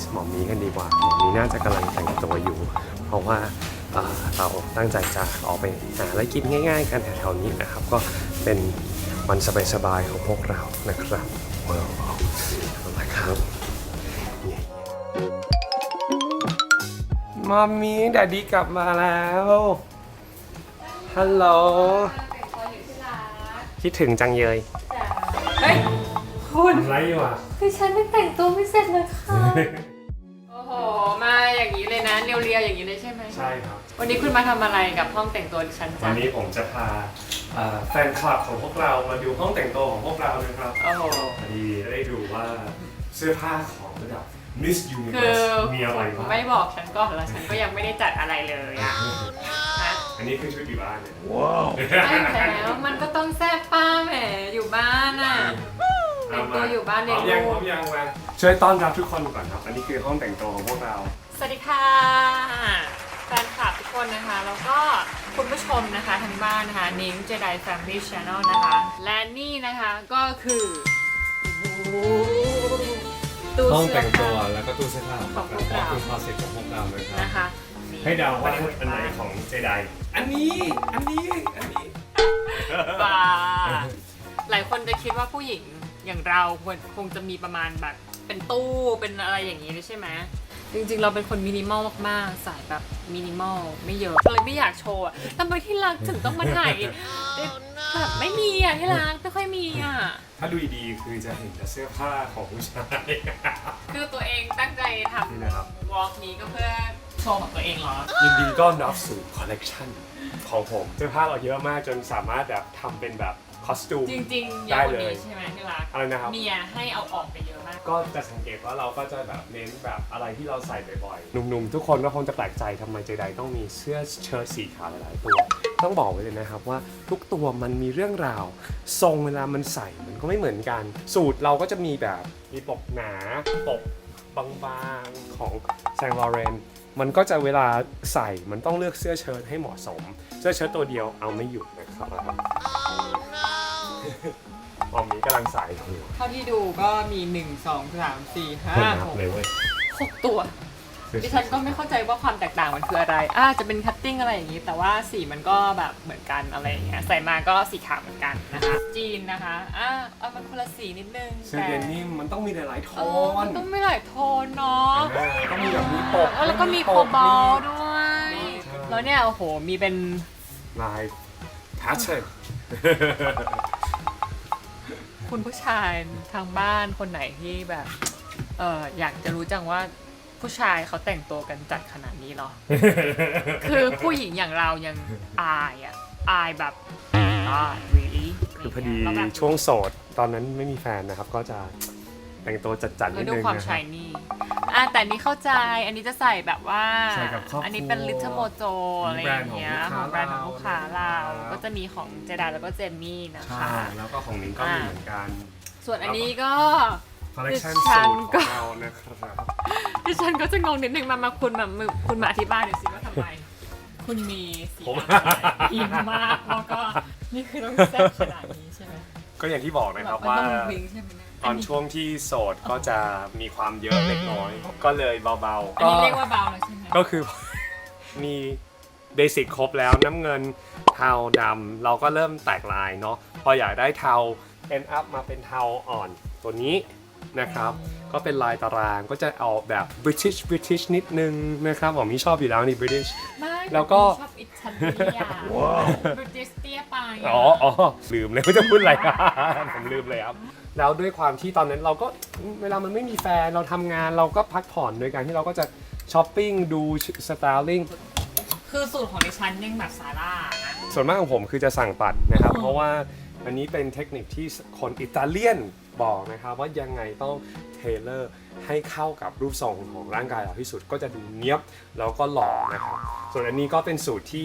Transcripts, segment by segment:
ส์หมอมีกันดีกว่าหมอมีน่าจะกำลังแต่งตัวอยู่ เพราะว่าเอ่อเราตั้งใจจะออกไปหาอะไรกินง่าย ๆ กันแถวๆนี้นะครับ ก็เป็นวันสบายๆของพวกเรานะครับว้าวเอาละครับมอมมี่แดดดี้กลับมาแล้ว ฮัลโหล คิดถึงจังเยยเฮ้ย คุณทำไรอยู่อะคือฉันไม่แต่งตัวไม่เสร็จเลยค่ะ นี้เลยนะเรียวๆอย่างนี้เลยใช่ไหมใช่ครับ วันนี้คุณมาทำอะไรกับห้องแต่งตัวดิฉันวัจ๊ะนนี้ผมจะพาเอ่อแฟนคลับของพวกเรามาดูห้องแต่งตัวของพวกเรานะครับโอ้โห พอดีได้ดูว่าเสื้อผ้าของระดับ Miss คือ Universe มีอะไรบ้างไม่บอกฉันก่อนแล้วฉันก็ยังไม่ได้จัดอะไรเลยอะฮะอันนี้คือชุดอยู่บ้านเนี่ยใช่แล้วมันก็ต้องแซ่บป้าแหมอยู่บ้านอะแต่งตัวอยู่บ้านพเลี้ร้ยองมยังลูพร้อกมยังมา ช่วยต้อนรับทุกคนก่อนครับอันนี้คือห้องแต่งตัวของพวกเรา สวัสดีค่ะแฟนคลับทุกคนนะคะ แล้วก็คุณผู้ชมนะคะทางบ้านนะคะนิ้งเจไดแฟมิลี่ช n แนลนะคะ และนี่นะคะก็คือตู้ห้องเสื้แต่องตัวผ้าแล้วก็ตู้เสื้อผ้าของพวกเราของพวกเราคือคอนเซ็ปต์ของพวกเราเลยครับนะคะนี่ให้เดาว่าอันไหนของเจไดอันนี้อันนี้อันนี้บ้าหลายคนจะคิดว่าผู้หญิงอย่างเราควรคงจะมีประมาณแบบ เป็นตู้เป็นอะไรอย่างนี้ใช่ไหมจริงๆ เราเป็นคนมินิมอลมากๆ สายแบบมินิมอลไม่เยอะเลยไม่อยากโชว์อะทำไมที่รักถึงต้องมาถ่ายแบบไม่มีอะที่รักไม่ค่อยมีอะ ถ้าดูดีๆคือจะเห็นแต่เสื้อผ้าของผู้ชายคือตัวเองตั้งใจทนี่นะครับำวอล์กนี้ก็เพื่อโชว์ของตัวเองเหรอ ยินดีต้อนรับสู่คอลเลกชันของผม เสื้อผ้าเราเยอะมากจนสามารถแบบทำเป็นแบบ คอสตูม จริงๆได้อย่างเลวันยนี้ใช่ไหมที่รักอะไรนะครับ เมียให้เอาออกไปเยอะมาก ก็จะสังเกตว่าเราก็จะแบบเน้นแบบอะไรที่เราใส่บ่อยๆ หนุ่มๆ ทุกคนก็คงจะแปลกใจทำไมเจไดต้องมีเสื้อเชิ้ตสีขาวหลายๆตัว ต้องบอกไว้เลยนะครับว่าทุกตัวมันมีเรื่องราว ทรงเวลามันใส่มันก็ไม่เหมือนกัน สูตรเราก็จะมีแบบมีปกหนา ปกบางๆ ของแซงลอเรน มันก็จะเวลาใส่มันต้องเลือกเสื้อเชิ้ตให้เหมาะสม เสื้อเชิ้ตตัวเดียวเอาไม่อยู่นะครับ ออมนี้กำลังใส่อยู่เท่าที่ดูก็มีหนึ่งสองสามสี่ห้าหกเลยเว้ยหกตัว ดิฉันก็ไม่เข้าใจว่าความแตกต่างมันคืออะไรอ่าจะเป็นคัตติ้งอะไรอย่างนี้ แต่ว่าสีมันก็แบบเหมือนกันอะไรอย่างเงี้ย ใส่มาก็สีขาวเหมือนกันนะคะ จีนนะคะ อ่าเอามันคนละสีนิดนึงเสื้อเดนนิ่มันต้องมีหลายๆโทเออมันนต้องไม่หลายโทนเนาะ ต้องมีแบบมีปกเออแล้วก็มีโคบอลด้วย แล้วเนี่ยโอ้โห มีเป็นลายแพทเทิร์น คุณผู้ชายทางบ้านคนไหนที่แบบเอออยากจะรู้จังว่าผู้ชายเขาแต่งตัวกันจัดขนาดนี้เหรอ คือผู้หญิงอย่างเรายังอายอะอายแบบอ่า really คือพอดีแล้วแบบ ช่วงโสดตอนนั้นไม่มีแฟนนะครับ ก็จะ แต่งตัวจัดๆแล้นิวดดูนึงความนะคชารับ ยนี่อะแต่นี่เข้าใจ อันนี้จะใส่แบบว่า ใส่กับครอบครัวอันนี้เป็นลิทเทิลโมโจอะไรอย่างเงี้ยมีของแบแบรรนนด์ด์ขขอองงลูลูกกค้าค้าเรา เรา ก็จะมีของเจดาแล้วก็เจมมี่นะใช่ คะ แล้วก็ของนิ้งก็มีเหมือนกัน ส่วนอันนี้ก็ คอลเลกชันดิฉัสูนตรขก็ องเรานะครับ ดิฉันก็จะงงนิดนึงมามาคุณมามึคุณมาอธิบายหน่อยสิว่าทำไม คุณมีสีผม อินมากแล้วก็นี่คือต้องแซ่บขนาดนี้ใช่ไหม ก็อย่างที่บอกนะครับมันว่าต้องวิงใช่ไหมเยตอนช่วงที่โสดก็จะมีความเยอะเล็กน้อย ก็เลยเบาๆอันนี้เรียกว่าเบาแล้วใช่ไหมก็คือ มีเบสิกครบแล้วน้ำเงินเทาดำเราก็เริ่มแตกลายเนาะพออยากได้เทา end up มาเป็นเทาอ่อนตัวนี้นะครับ ก็เป็นลายตารางก็จะเอาแบบ British British นิดนึงนะครับผมมีชอบอยู่แล้วนี่ British ไม่ แล้วก็ ชอบอิตาเลียว้าวบริติสเตียไปะอ๋ออ๋อลืมเลยว่าจะพูดอะไร ผมลืมเลยครับ แล้วด้วยความที่ตอนนั้นเราก็เวลามันไม่มีแฟนเราทำงานเราก็พักผ่อนโดยการที่เราก็จะช้อปปิ้งดูสไตลิ่ง คือสูตรของดิฉันยังแบบซาร่านะ ส่วนมากของผมคือจะสั่งตัดนะครับ เพราะว่าอันนี้เป็นเทคนิคที่คนอิตาเลียนบอกนะครับ ว่ายังไงต้อง เลอร์ให้เข้ากับรูปทรงของร่างกายเราที่สุดก็จะดูเนี้ยบแล้วก็หล่อนะครับส่วนอันนี้ก็เป็นสูตรที่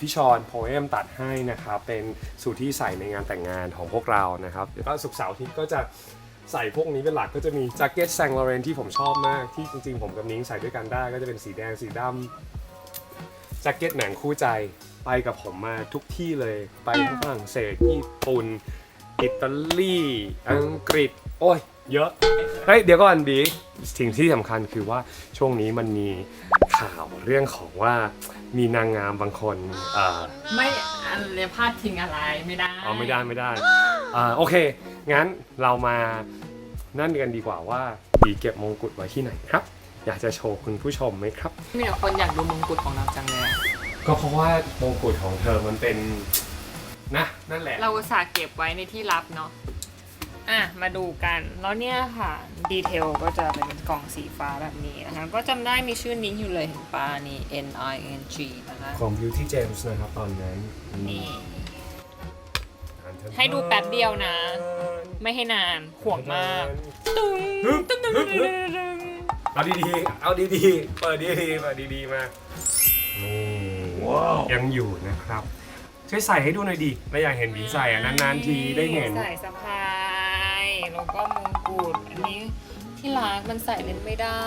พี่ชอนโพเอมตัดให้นะครับเป็นสูตรที่ใส่ในงานแต่งงานของพวกเรานะครับแล้วก็สุกเสาร์อาทิตย์ก็จะใส่พวกนี้เป็นหลักก็จะมีแจ็คเก็ตแซงลอเรนที่ผมชอบมากที่จริงๆ ผมกับนิ้งใส่ด้วยกันได้ ก็จะเป็นสีแดงสีดำแจ็คเก็ตหนังคู่ใจไปกับผมมาทุกที่เลย ไปฝรั่งเศสญี่ปุ่น อิตาลี อังกฤษ โอ้ยเยอะเฮ้ยเดี๋ยวก่อนบีสิ่งที่สำคัญคือว่าช่วงนี้มันมีข่าวเรื่องของว่ามีนางงามบางคนเอ่อไม่อันเนี้ยพลาดทิ้งอะไรไม่ได้เอาไม่ได้ไม่ได้อ่าโอเค งั้นเรามานั่นกันดีกว่าว่าบีเก็บมงกุฎไว้ที่ไหนครับ อยากจะโชว์คุณผู้ชมไหมครับ มีแต่คนอยากดูมงกุฎของเราจังเลยอะก็เพราะว่ามงกุฎของเธอมันเป็นนะนั่นแหละ เราอุตส่าห์เก็บไว้ในที่ลับเนาะ อะมาดูกัน แล้วเนี่ยค่ะ ดีเทลก็จะเป็นกล่องสีฟ้าแบบนี้นะคะ ก็จำได้มีชื่อนิ้งอยู่เลยเห็นปานี่ N I N G นะคะ ของ Beauty James นะครับตอนนั้นนี่ ให้ดูแป๊บเดียวนะ ไม่ให้นานห่วงมาก ตึ้งตึ้งตึ้งตึ้งตึ้งตึ้งเอาดีๆ เอาดีๆ เปิดดีๆเปิดดีๆ มานี่ยังอยู่นะครับ ช่วยใส่ให้ดูหน่อยดิเราอยากเห็นบีใส่อะนานๆทีได้เห็น ใส่สะพาย แล้วก็มงกุฎอันนี้ที่รักมันใส่เล่นไม่ได้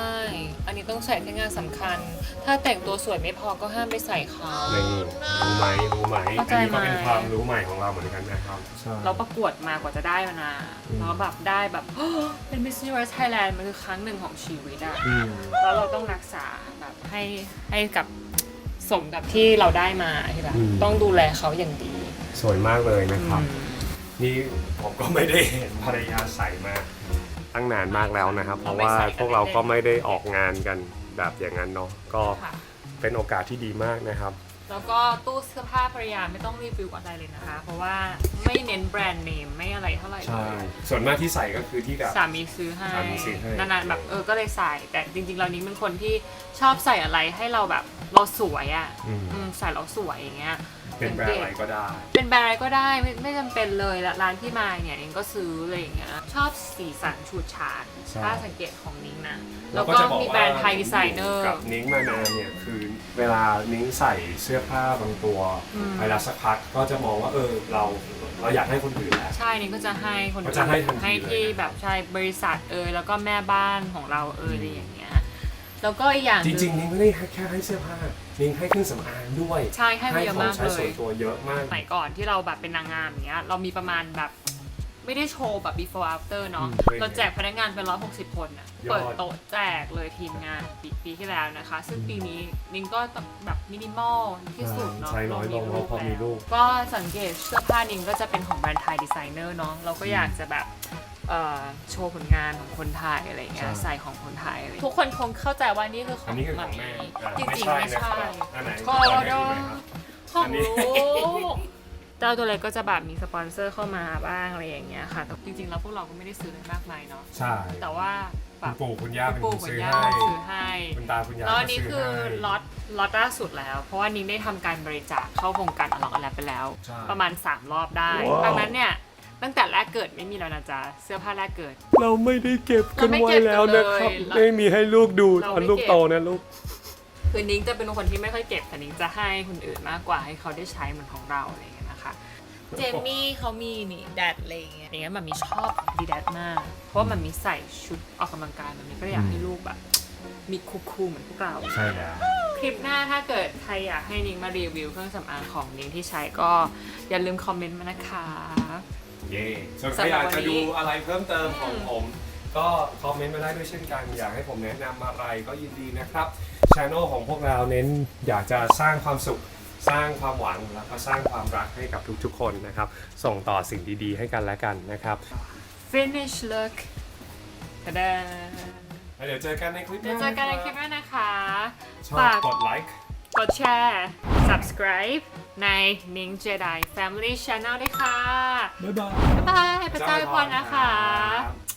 อันนี้ต้องใส่ที่งานสำคัญ ถ้าแต่งตัวสวยไม่พอก็ห้ามไปใส่เขา นี่รู้ไหมรู้ไหมเข้าอัใจนนี้ก็เป็นไหม ความรู้ใหม่ของเราเหมือนกันนะครับ ใช่ เราประกวดมากว่าจะได้มานะอืม แล้วแบบได้แบบ เป็น Miss Universe Thailand มันคือครั้งหนึ่งของชีวิตอะอืมแล้วเราต้องรักษาแบบให้ให้กับสมกับที่เราได้มาใช่ปะต้องดูแลเขาอย่างดี สวยมากเลยนะครับ อืม นี่ผมก็ไม่ได้เห็นภรรยาใส่มาตั้งนานมากแล้วนะครับ เพราะว่าเราไม่ใส่กันพวกเราก็ไม่ได้ออกงานกันแบบอย่างนั้นเนาะก็ค่ะเป็นโอกาสที่ดีมากนะครับ แล้วก็ตู้เสื้อผ้าภรรยาไม่ต้องรีวิวอะไรเลยนะคะ เพราะว่าไม่เน้นแบรนด์เนมไม่อะไรเท่าไหร่เลใช่ยส่วนมากที่ใส่ก็คือที่กับสามีซื้อให้สามีซื้อให้ นานๆแบบเออก็เลยใส่ แต่จริงๆเรานี้เป็นคนที่ชอบใส่อะไรให้เราแบบเราสวยอะอืม อืมใส่เราสวยอย่างเงี้ย เป็นแบรนด์อะไรก็ได้ เป็นแบรนด์อะไรก็ได้ไม่ไม่จำเป็นเลยละร้านที่มาเนี่ยเองก็ซื้ออะไรอย่างเงี้ยชอบสีสันฉูดฉาดใช่ ถ้าสังเกตของนิ้งนะแล้แล้ววก็ก็จะบอกมีว่าแบรนด์ไทยดีไซเนอร์ กับนิ้งมานานเนี่ยคือเวลานิ้งใส่เสื้อผ้าบางตัวอืมเวลาสักพักก็จะมองว่าเออเราเราอยากให้คนอื่นแล้วใช่นี่ก็จะให้คนก็จะให้ทันทีให้ที่เลยนะ แบบใช่บริษัทเอยแล้วก็แม่บ้านของเราเอยอะไรอย่างเงี้ย แล้วก็อีกอย่างหจนึ่ริงๆ นิ้งไม่ได้แค่ให้เสื้อผ้า นิ้งให้เครื่องสำอางด้วยใช่ให้มาเยอะของมากใช้เลส่วยนตัวเยอะมาก สมัยก่อนที่เราแบบเป็นนางงามอย่างเงี้ยเรามีประมาณแบบไม่ได้โชว์แบบ before after เนาะอืมเราแจกพนักงานเป็นร้อยหกสิบคนอะยอด เปิดโต๊ะแจกเลยทีมงานปีปีที่แล้วนะคะ ซึ่งปีนี้นิ้งก็แบบมินิมอลที่สุดเนาะใช้น้อยลงเพราะพอมีลูก ก็สังเกตเสื้อผ้านิ้งก็จะเป็นของแบรนด์ไทยดีไซเนอร์เนาะเราก็อยากจะแบบ เอ่อโชว์ผลงานของคนไทยอะไรเงี้ยใช่ ใส่ของคนไทยอะไรทุกคนคงเข้าใจว่านี่คือขออันงนี้คือขมัองมแม่มี่อ่าจริงไม่ๆไม่ใช่ใช่นะครับอันไหนก็อันไหนได้ดูไหมครับ ของอันนี้ลูกเจ้าตัวเล็กก็จะแบบมีสปอนเซอร์เข้ามาบ้างอะไรอย่างเงี้ยค่ะแต่จริงๆแล้วพวกเราก็ไม่ได้ซื้ออะไรมากมายเนาะใช่แต่ว่าแบคุณบปู่คุณย่าเป็นปู่คนคุณซื้อย่าให้ซื้อให้ คุณตาคุณยายแล้วก็อันนี้ซื้คือให้ล็อตล็อตล่าสุดแล้ว เพราะว่านิ้งได้ทำการบริจาคเข้าโครงการอลอกอแลไปแล้ว ใช่ ประมาณ 3 รอบได้ดังนั้นเนี่ย ตั้งแต่แรกเกิดไม่มีแล้วนะจ๊ะเสื้อผ้าแรกเกิด เราไม่ได้เก็บกันเราไม่ไว้เก็บกันแล้วนะครับเลยไม่มีให้ลูกดูเราตอนไม่ลูกเก็บ โตนะลูก คือนิ้งจะเป็นคนที่ไม่ค่อยเก็บแต่นิ้งจะให้คนอื่นมากกว่าให้เขาได้ใช้เหมือนของเราอะไรอย่างเงี้ยนะคะ เจมี่เขามีนี่แดดอะไรอย่างเงี้ย อย่างเงี้ยมันมีชอบดีแดดมาก เพราะว่ามันมีใส่ชุดออกกำลังกายมันมีก็อยากให้ลูกแบบ มีคูลๆเหมือนพวกเรา ใช่แล้ว คลิปหน้าถ้าเกิดใครอยากให้นิ้งมารีวิวเครื่องสำอางของนิ้งที่ใช้ก็อย่าลืมคอมเมนต์มานะคะ เย่ส่วนใครอยากจะดูอะไรเพิ่มเติมของผม ก็คอมเมนต์มาได้ด้วยเช่นกัน อยากให้ผมแนะนำอะไรก็ยินดีนะครับช anel ของพวกเราเน้นอยากจะสร้างความสุข สร้างความหวังแล้วก็สร้างความรักให้กับทุกๆคนนะครับ ส่งต่อสิ่งดีๆ ให้กันและกันนะครับ finish look ตะดาแล้วเดี๋ยวเจอกันในคลิปหเดี๋ยวน้าเจอกันในคลิปหน้านะคะ ชอบฝาก กดไลค์ กดแชร์ subscribe ใน Ning Jedi Family Channel ด้วยค่ะ บ๊ายบาย บ๊ายบายพระเจ้าอวยพรนะคะครับ